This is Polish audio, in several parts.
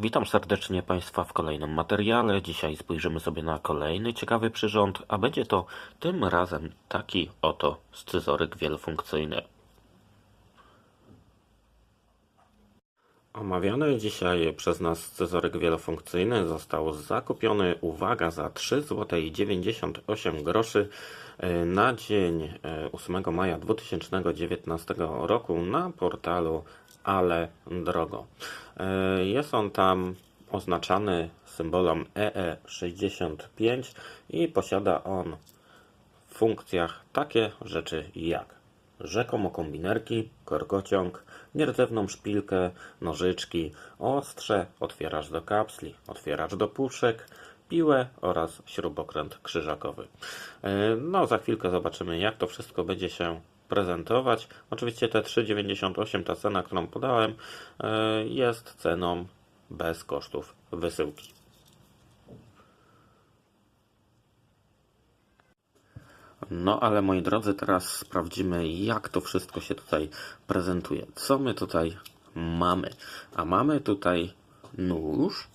Witam serdecznie Państwa w kolejnym materiale. Dzisiaj spojrzymy sobie na kolejny ciekawy przyrząd, a będzie to tym razem taki oto scyzoryk wielofunkcyjny. Omawiany dzisiaj przez nas scyzoryk wielofunkcyjny został zakupiony, uwaga, za 3,98 zł e, na dzień e, 8 maja 2019 roku na portalu Ale Drogo. E, Jest on tam oznaczany symbolem E EE65 i posiada on w funkcjach takie rzeczy jak rzekomo kombinerki, korkociąg, nierdzewną szpilkę, nożyczki, ostrze, otwieracz do kapsli, otwieracz do puszek, piłę oraz śrubokręt krzyżakowy. E, No, za chwilkę zobaczymy, jak to wszystko będzie się prezentować. Oczywiście te 3,98, ta cena, którą podałem, e, jest ceną bez kosztów wysyłki. No ale moi drodzy, teraz sprawdzimy, jak to wszystko się tutaj prezentuje. Co my tutaj mamy? A mamy tutaj nóż,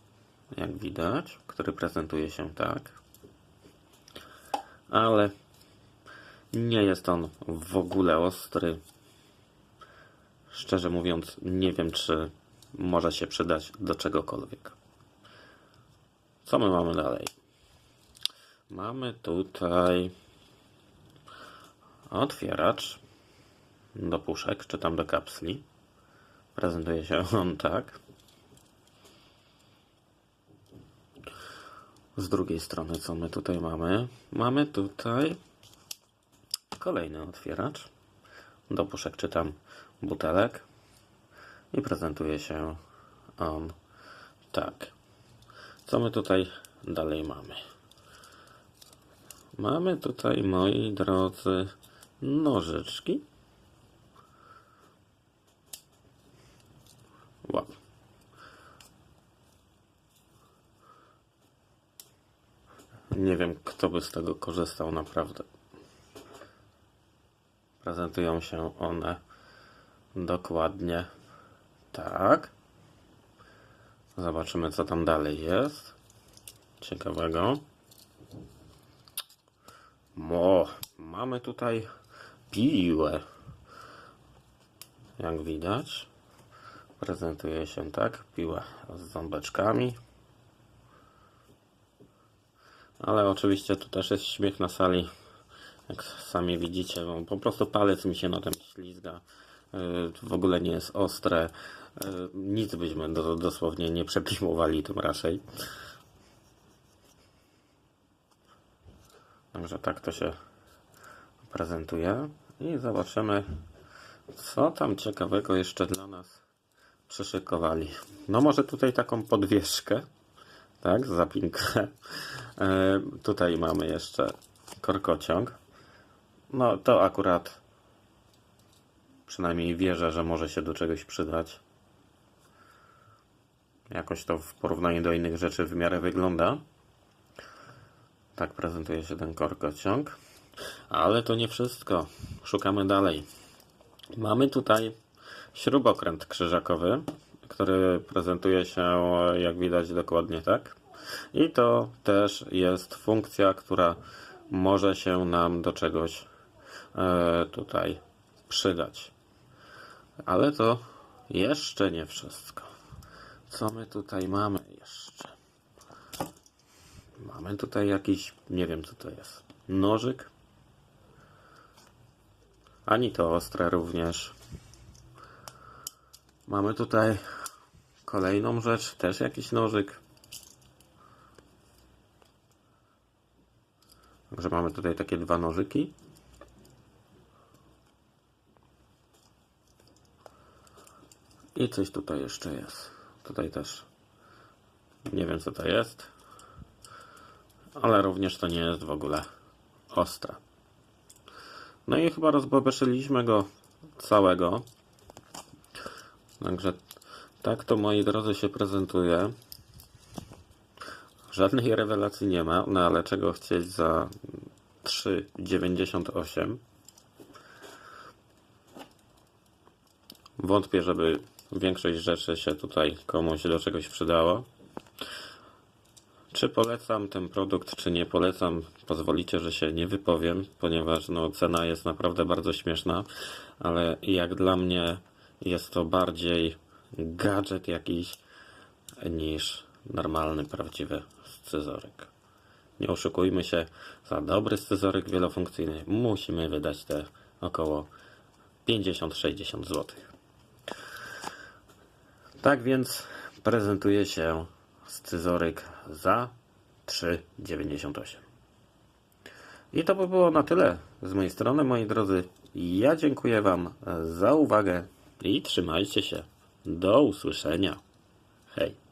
jak widać, który prezentuje się tak. Ale nie jest on w ogóle ostry. Szczerze mówiąc, nie wiem, czy może się przydać do czegokolwiek. Co my mamy dalej? Mamy tutaj otwieracz do puszek, czy tam do kapsli. Prezentuje się on tak. Z drugiej strony, co my tutaj mamy? Mamy tutaj kolejny otwieracz do puszek, czy tam butelek. I prezentuje się on tak. Co my tutaj dalej mamy? Mamy tutaj, moi drodzy, nożyczki. Wow. Nie wiem, kto by z tego korzystał naprawdę. Prezentują się one dokładnie tak. Zobaczymy, co tam dalej jest. Ciekawego. Mo, mamy tutaj piłę. Jak widać, prezentuje się tak, piła z ząbeczkami. Ale oczywiście tu też jest śmiech na sali. Jak sami widzicie, bo po prostu palec mi się na tym ślizga. Yy, W ogóle nie jest ostre. Yy, Nic byśmy do, dosłownie nie przeklimowali tym raczej. Także tak to się prezentuje. I zobaczymy, co tam ciekawego jeszcze dla nas przyszykowali. No może tutaj taką podwieszkę, tak, zapinkę. E, tutaj mamy jeszcze korkociąg. No to akurat przynajmniej wierzę, że może się do czegoś przydać. Jakoś to w porównaniu do innych rzeczy w miarę wygląda. Tak prezentuje się ten korkociąg. Ale to nie wszystko. Szukamy dalej. Mamy tutaj śrubokręt krzyżakowy, który prezentuje się, jak widać, dokładnie tak. I to też jest funkcja, która może się nam do czegoś e, tutaj przydać. Ale to jeszcze nie wszystko. Co my tutaj mamy jeszcze? Mamy tutaj jakiś, nie wiem co to jest, nożyk. Ani to ostre również. Mamy tutaj kolejną rzecz, też jakiś nożyk. Także mamy tutaj takie dwa nożyki. I coś tutaj jeszcze jest. Tutaj też nie wiem co to jest ale również to nie jest w ogóle ostre. No i chyba rozbobeszyliśmy go całego. Także tak to moi drodzy się prezentuje. Żadnej rewelacji nie ma, no ale czego chcieć za 3,98. Wątpię, żeby większość rzeczy się tutaj komuś do czegoś przydało. Czy polecam ten produkt, czy nie polecam, pozwolicie, że się nie wypowiem, ponieważ no, cena jest naprawdę bardzo śmieszna, ale jak dla mnie jest to bardziej gadżet jakiś niż normalny, prawdziwy scyzoryk. Nie oszukujmy się, za dobry scyzoryk wielofunkcyjny musimy wydać te około 50-60 zł. Tak więc prezentuje się scyzoryk za 3,98. I to by było na tyle z mojej strony, moi drodzy. Ja dziękuję Wam za uwagę i trzymajcie się. Do usłyszenia. Hej.